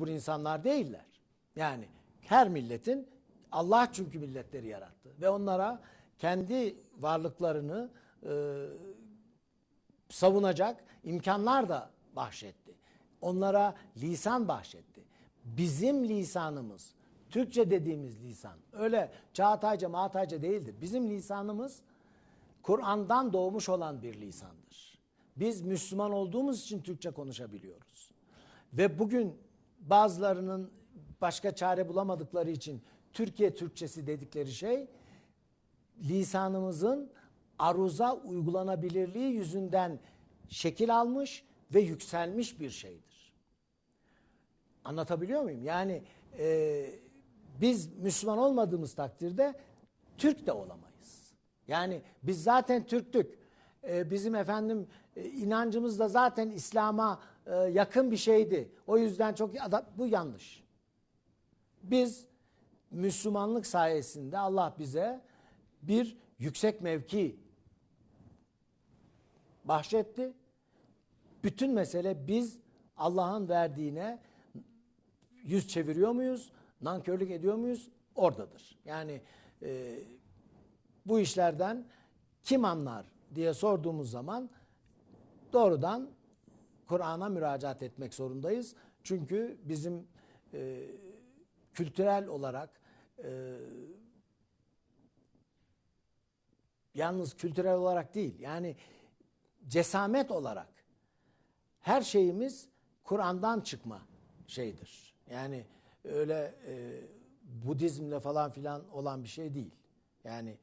Bu insanlar değiller. Yani her milletin Allah çünkü milletleri yarattı ve onlara kendi varlıklarını e, savunacak imkanlar da bahşetti. Onlara lisan bahşetti. Bizim lisanımız, Türkçe dediğimiz lisan, öyle Çağatayca, Mağatayca değildir. Bizim lisanımız Kur'an'dan doğmuş olan bir lisandır. Biz Müslüman olduğumuz için Türkçe konuşabiliyoruz. Ve bugün bazılarının başka çare bulamadıkları için Türkiye Türkçesi dedikleri şey lisanımızın aruza uygulanabilirliği yüzünden şekil almış ve yükselmiş bir şeydir. Anlatabiliyor muyum? Yani e, biz Müslüman olmadığımız takdirde Türk de olamayız. Yani biz zaten Türktük. E, bizim efendim e, inancımız da zaten İslam'a e, yakın bir şeydi. O yüzden çok bu yanlış. Biz Müslümanlık sayesinde Allah bize bir yüksek mevki bahşetti. Bütün mesele biz Allah'ın verdiğine yüz çeviriyor muyuz? Nankörlük ediyor muyuz? Oradadır. Yani e, bu işlerden kim anlar diye sorduğumuz zaman doğrudan Kur'an'a müracaat etmek zorundayız. Çünkü bizim e, kültürel olarak e, yalnız kültürel olarak değil yani cesamet olarak her şeyimiz Kur'an'dan çıkma şeydir. Yani öyle e, Budizmle falan filan olan bir şey değil. Yani